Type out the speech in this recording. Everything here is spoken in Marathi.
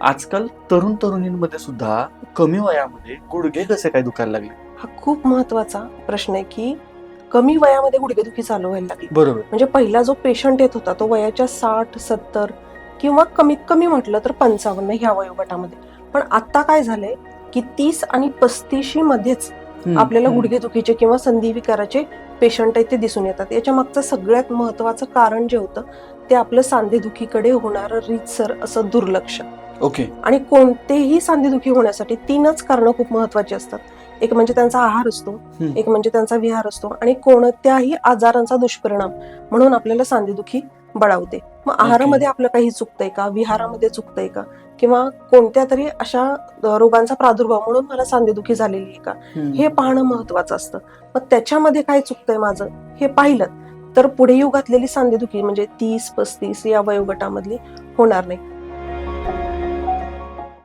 आजकाल तरुण तरुणींमध्ये सुद्धा कमी वयामध्ये गुडघे कसे काय दुखायला लागले? हा खूप महत्त्वाचा प्रश्न आहे की कमी वयामध्ये गुडघेदुखी चालू व्हायला लागली. बरोबर. म्हणजे पहिला जो पेशंट येत होता तो वयाच्या साठ सत्तर किंवा कमीत कमी म्हटलं तर पंचावन्न ह्या वयोगटामध्ये. पण आता काय झालंय की तीस आणि पस्तीशी मध्येच आपल्याला. गुडघेदुखीचे किंवा संधी विकाराचे पेशंट आहेत ते दिसून येतात. याच्या मागचं सगळ्यात महत्वाचं कारण जे होतं ते आपलं सांधेदुखीकडे होणारं रीतसर असं दुर्लक्ष. ओके. आणि कोणतेही सांधेदुखी होण्यासाठी तीनच कारणं खूप महत्वाची असतात. एक म्हणजे त्यांचा आहार असतो. एक म्हणजे त्यांचा विहार असतो आणि कोणत्याही आजारांचा दुष्परिणाम म्हणून आपल्याला सांधेदुखी बळावते. मग आहारामध्ये आपलं काही चुकतंय का? विहारामध्ये चुकतंय का? किंवा कोणत्या तरी अशा रोगांचा प्रादुर्भाव म्हणून मला सांधेदुखी झालेली आहे का. हे पाहणं महत्वाचं असतं. मग त्याच्यामध्ये काय चुकतंय माझं? हे पाहिलं तर पुढे युगातलेली सांधेदुखी म्हणजे तीस पस्तीस या वयोगटामधली होणार नाही.